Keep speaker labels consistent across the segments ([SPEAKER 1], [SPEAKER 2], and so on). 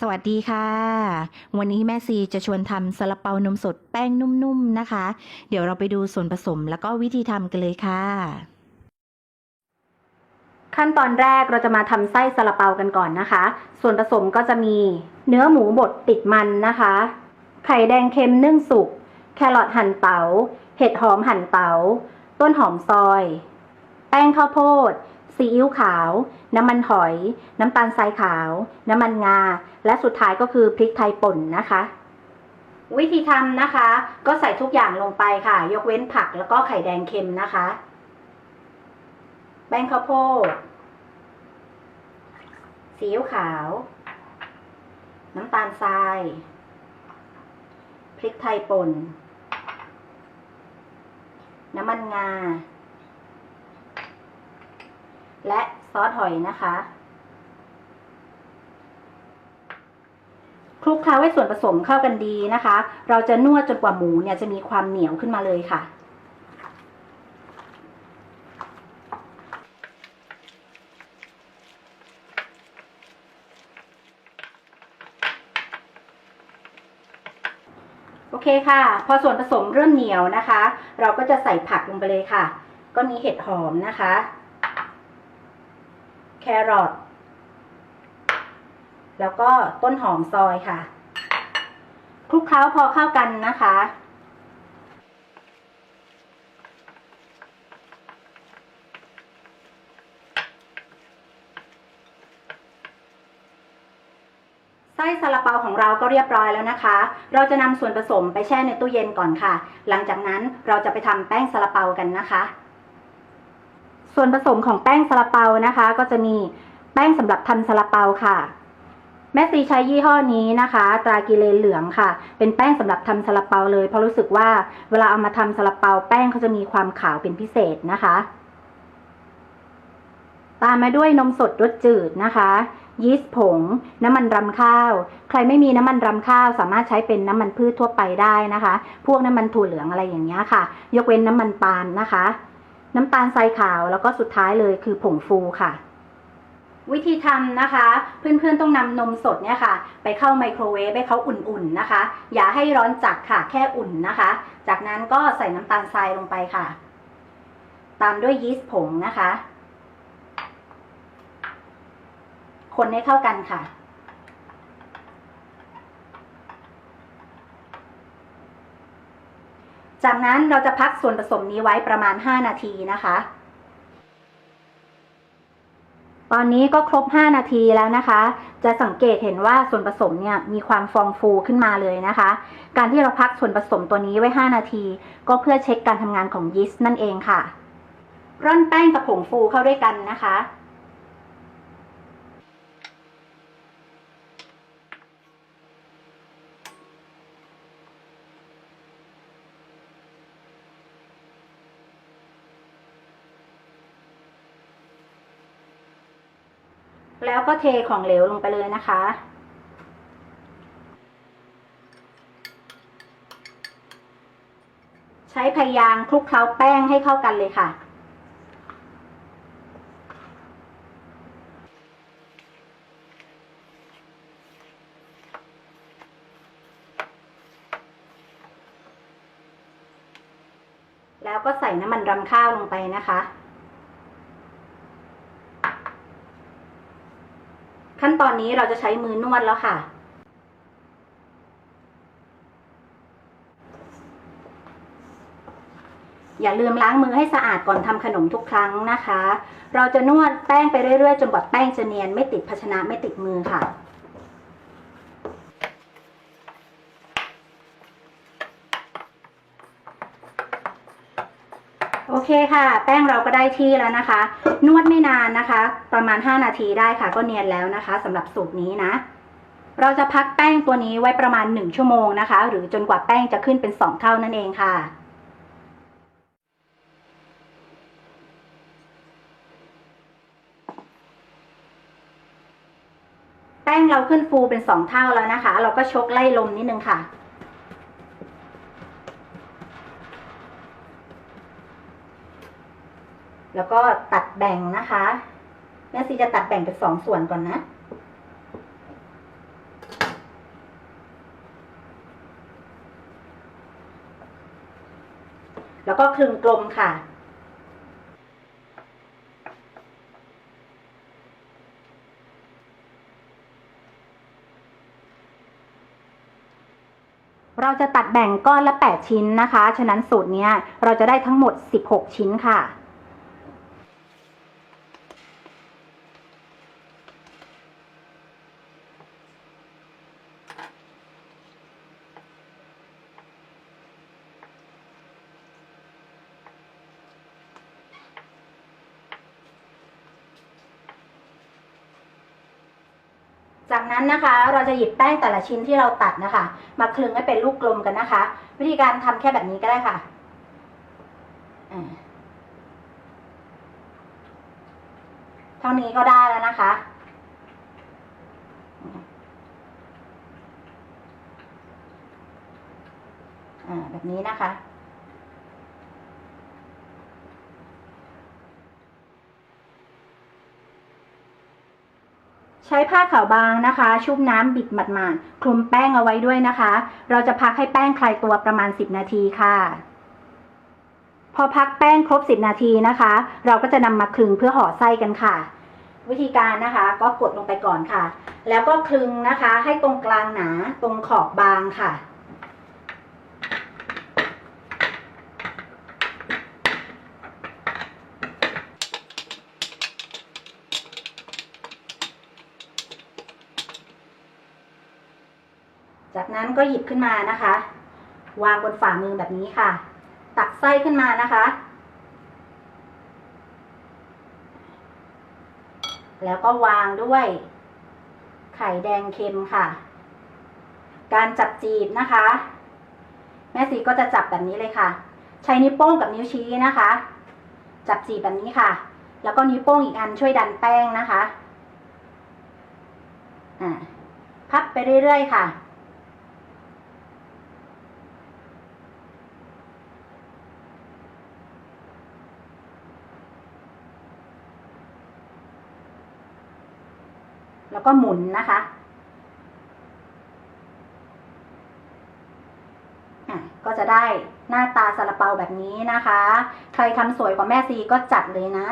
[SPEAKER 1] สวัสดีค่ะ วันนี้แม่ซีจะชวนทำซาลาเปานมสดแป้งนุ่มๆนะคะ เดี๋ยวเราไปดูส่วนผสมแล้วก็วิธีทำกันเลยค่ะ
[SPEAKER 2] ขั้นตอนแรกเราจะมาทำไส้ซาลาเปากันก่อนนะคะ ส่วนผสมก็จะมีเนื้อหมูบดติดมันนะคะ ไข่แดงเค็มนึ่งสุก แครอทหั่นเตา๋า เห็ดหอมหั่นเตา๋า ต้นหอมซอย แป้งข้าวโพด ซีอิ๊วขาว น้ำมันหอย น้ำตาลทรายขาว น้ำมันงา และสุดท้ายก็คือพริกไทยป่นนะคะ วิธีทำนะคะ ก็ใส่ทุกอย่างลงไปค่ะ ยกเว้นผักแล้วก็ไข่แดงเค็มนะคะ แป้งข้าวโพดซีอิ๊วขาว น้ำตาลทราย พริกไทยป่น น้ำมันงา และซอสหอยนะคะ คลุกเคล้าให้ส่วนผสมเข้ากันดีนะคะ เราจะนวดจนกว่าหมูเนี่ยจะมีความเหนียวขึ้นมาเลยค่ะโอเคค่ะ พอส่วนผสมเริ่มเหนียวนะคะ เราก็จะใส่ผักลงไปเลยค่ะ ก็มีเห็ดหอมนะคะ แครอทแล้วก็ต้นหอมซอยค่ะคลุกเคล้าพอเข้ากันนะคะ ไส้ซาลาเปาของเราก็เรียบร้อยแล้วนะคะ เราจะนำส่วนผสมไปแช่ในตู้เย็นก่อนค่ะ หลังจากนั้นเราจะไปทำแป้งซาลาเปากันนะคะ ส่วนผสมของแป้งซาลาเปานะคะ ก็จะมีแป้งสำหรับทำซาลาเปาค่ะ แม่ซีใช้ยี่ห้อนี้นะคะ ตรากิเลนเหลืองค่ะ เป็นแป้งสำหรับทำซาลาเปาเลยเพราะรู้สึกว่าเวลาเอามาทำซาลาเปาแป้งเขาจะมีความขาวเป็นพิเศษนะคะ ตามมาด้วยนมสดรสจืดนะคะยีสต์ผง น้ำมันรำข้าว ใครไม่มีน้ำมันรำข้าว สามารถใช้เป็นน้ำมันพืชทั่วไปได้นะคะ พวกน้ำมันถั่วเหลืองอะไรอย่างเงี้ยค่ะ ยกเว้นน้ำมันปาล์มนะคะ น้ำตาลทรายขาวแล้วก็สุดท้ายเลยคือผงฟูค่ะ วิธีทำนะคะ เพื่อนๆต้องนำนมสดเนี่ยค่ะ ไปเข้าไมโครเวฟให้เขาอุ่นๆนะคะ อย่าให้ร้อนจัดค่ะแค่อุ่นนะคะ จากนั้นก็ใส่น้ำตาลทรายลงไปค่ะ ตามด้วยยีสต์ผงนะคะ คนให้เข้ากันค่ะ จากนั้นเราจะพักส่วนผสมนี้ไว้ประมาณ 5 นาทีนะคะ ตอนนี้ก็ครบ 5 นาทีแล้วนะคะ จะสังเกตเห็นว่าส่วนผสมเนี่ยมีความฟองฟูขึ้นมาเลยนะคะ การที่เราพักส่วนผสมตัวนี้ไว้ 5 นาที ก็เพื่อเช็คการทำงานของยีสต์นั่นเองค่ะ ร่อนแป้งกับผงฟูเข้าด้วยกันนะคะ แล้วก็เทของเหลวลงไปเลยนะคะ ใช้พยางคลุกเคล้าแป้งให้เข้ากันเลยค่ะ แล้วก็ใส่น้ำมันรำข้าวลงไปนะคะ ขั้นตอนนี้เราจะใช้มือนวดแล้วค่ะ อย่าลืมล้างมือให้สะอาดก่อนทำขนมทุกครั้งนะคะ เราจะนวดแป้งไปเรื่อยๆ จนกว่าแป้งจะเนียนไม่ติดภาชนะไม่ติดมือค่ะ โอเคค่ะ แป้งเราก็ได้ที่แล้วนะคะ นวดไม่นานนะคะ ประมาณ 5 นาทีได้ค่ะ ก็เนียนแล้วนะคะสำหรับสูตรนี้นะ เราจะพักแป้งตัวนี้ไว้ประมาณ 1 ชั่วโมงนะคะ หรือจนกว่าแป้งจะขึ้นเป็น 2 เท่านั่นเองค่ะแป้งเราขึ้นฟูเป็น2เท่าแล้วนะคะ เราก็ชกไล่ลมนิดนึงค่ะ แล้วก็ตัดแบ่งนะคะแม่ซีจะตัดแบ่งเป็นสองส่วนก่อนนะแล้วก็คลึงกลมค่ะ เราจะตัดแบ่งก้อนละ 8 ชิ้นนะคะ ฉะนั้นสูตรนี้เราจะได้ทั้งหมด 16 ชิ้นค่ะ จากนั้นนะคะเราจะหยิบแป้งแต่ละชิ้นที่เราตัดนะคะ มาคลึงให้เป็นลูกกลมกันนะคะ วิธีการทำแค่แบบนี้ก็ได้ค่ะเท่านี้ก็ได้แล้วนะคะ แบบนี้นะคะ ใช้ผ้าขาวบางนะคะ ชุบน้ำบิดหมาดๆคลุมแป้งเอาไว้ด้วยนะคะ เราจะพักให้แป้งคลายตัวประมาณ 10 นาทีค่ะ พอพักแป้งครบ 10 นาทีนะคะ เราก็จะนำมาคลึงเพื่อห่อไส้กันค่ะ วิธีการนะคะ ก็กดลงไปก่อนค่ะ แล้วก็คลึงนะคะ ให้ตรงกลางหนาตรงขอบบางค่ะ จาก นั้นก็หยิบขึ้นมานะคะ วางบนฝ่ามือแบบนี้ค่ะ ตักไส้ขึ้นมานะคะ แล้วก็วางด้วย ไข่แดงเค็มค่ะ การจับจีบนะคะ แม่สีก็จะจับแบบนี้เลยค่ะ ใช้นิ้วโป้งกับนิ้วชี้นะคะ จับจีบแบบนี้ค่ะ แล้วก็นิ้วโป้งอีกอันช่วยดันแป้งนะคะ อ่าพับไปเรื่อยๆ ค่ะ ก็หมุนนะคะอะก็จะได้หน้าตาซาลาเปาแบบนี้นะคะ ใครทำสวยกว่าแม่ซีก็จัดเลยนะ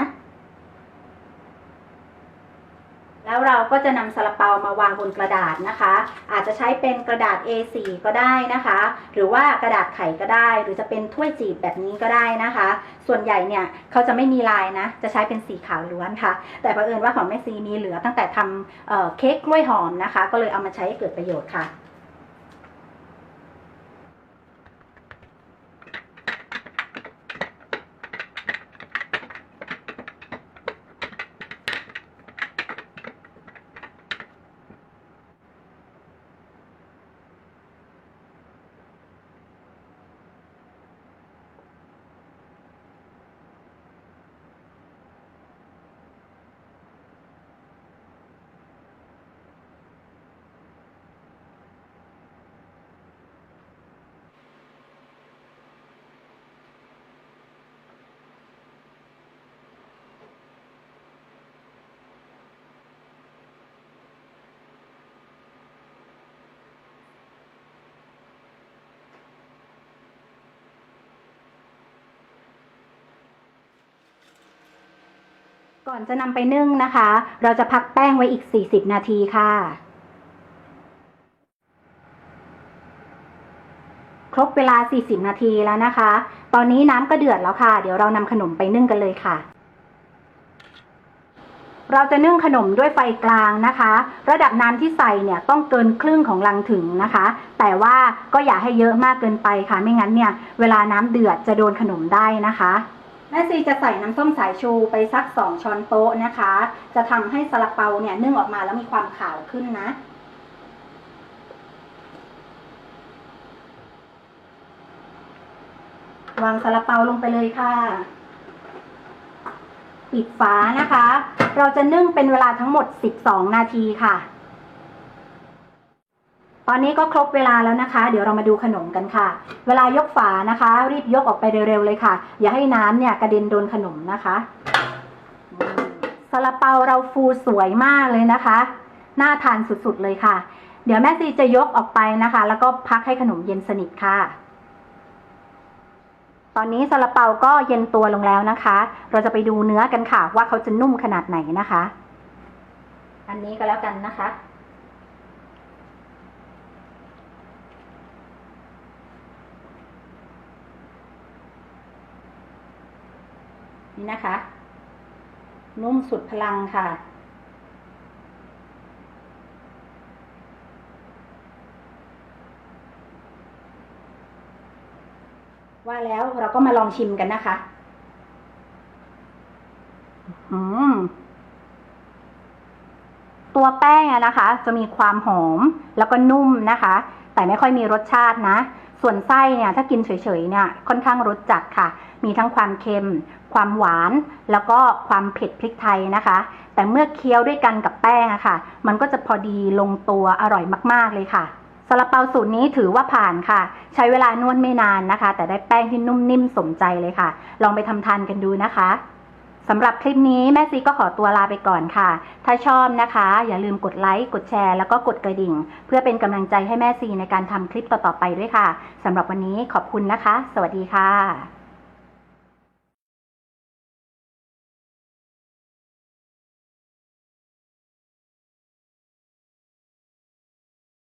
[SPEAKER 2] แล้วเราก็จะนำซาลาเปามาวางบนกระดาษนะคะ อาจจะใช้เป็นกระดาษ A4 ก็ได้นะคะ หรือว่ากระดาษไขก็ได้ หรือจะเป็นถ้วยจีบแบบนี้ก็ได้นะคะ ส่วนใหญ่เนี่ยเขาจะไม่มีลายนะ จะใช้เป็นสีขาวล้วนค่ะ แต่บังเอิญว่าของแม่ซีมีเหลือตั้งแต่ทำเเค้กกล้วยหอมนะคะ ก็เลยเอามาใช้ให้เกิดประโยชน์ค่ะ ก่อนจะนำไปนึ่งนะคะ เราจะพักแป้งไว้อีก 40 นาทีค่ะ ครบเวลา 40 นาทีแล้วนะคะ ตอนนี้น้ำก็เดือดแล้วค่ะ เดี๋ยวเรานำขนมไปนึ่งกันเลยค่ะ เราจะนึ่งขนมด้วยไฟกลางนะคะ ระดับน้ำที่ใส่เนี่ยต้องเกินครึ่งของลังถึงนะคะ แต่ว่าก็อย่าให้เยอะมากเกินไปค่ะ ไม่งั้นเนี่ย เวลาน้ำเดือดจะโดนขนมได้นะคะ แม่ซีจะใส่น้ำส้มสายชูไปสักสองช้อนโต๊ะนะคะ จะทำให้ซาลาเปาเนี่ยนึ่งออกมาแล้วมีความขาวขึ้นนะวางซาลาเปาลงไปเลยค่ะ ปิดฝานะคะ เราจะนึ่งเป็นเวลาทั้งหมด 12 นาทีค่ะ ตอนนี้ก็ครบเวลาแล้วนะคะ เดี๋ยวเรามาดูขนมกันค่ะ เวลายกฝานะคะ รีบยกออกไปเร็วๆเลยค่ะ อย่าให้น้ำเนี่ยกระเด็นโดนขนมนะคะซาลาเปาเราฟูสวยมากเลยนะคะน่าทานสุดๆเลยค่ะ เดี๋ยวแม่ซีจะยกออกไปนะคะ แล้วก็พักให้ขนมเย็นสนิทค่ะ ตอนนี้ซาลาเปาก็เย็นตัวลงแล้วนะคะ เราจะไปดูเนื้อกันค่ะ ว่าเขาจะนุ่มขนาดไหนนะคะ อันนี้ก็แล้วกันนะคะ นี่นะคะ นุ่มสุดพลังค่ะ ว่าแล้วเราก็มาลองชิมกันนะคะอืมตัวแป้งนะคะ จะมีความหอมแล้วก็นุ่มนะคะ แต่ไม่ค่อยมีรสชาตินะ ส่วนไส้เนี่ย ถ้ากินเฉยๆเนี่ย ค่อนข้างรสจัดค่ะ มีทั้งความเค็ม ความหวาน แล้วก็ความเผ็ดพริกไทยนะคะ แต่เมื่อเคี้ยวด้วยกันกับแป้งอะค่ะ มันก็จะพอดีลงตัวอร่อยมากๆเลยค่ะซาลาเปาสูตรนี้ถือว่าผ่านค่ะ ใช้เวลานวดไม่นานนะคะ แต่ได้แป้งที่นุ่มนิ่มสมใจเลยค่ะ ลองไปทำทานกันดูนะคะสำหรับคลิปนี้แม่ซีก็ขอตัวลาไปก่อนค่ะ ถ้าชอบนะคะ อย่าลืมกดไลค์กดแชร์แล้วก็กดกระดิ่ง เพื่อเป็นกำลังใจให้แม่ซีในการทำคลิปต่อๆไปด้วยค่ะสำหรับวันนี้ขอบคุณนะคะ สวัสดีค่ะ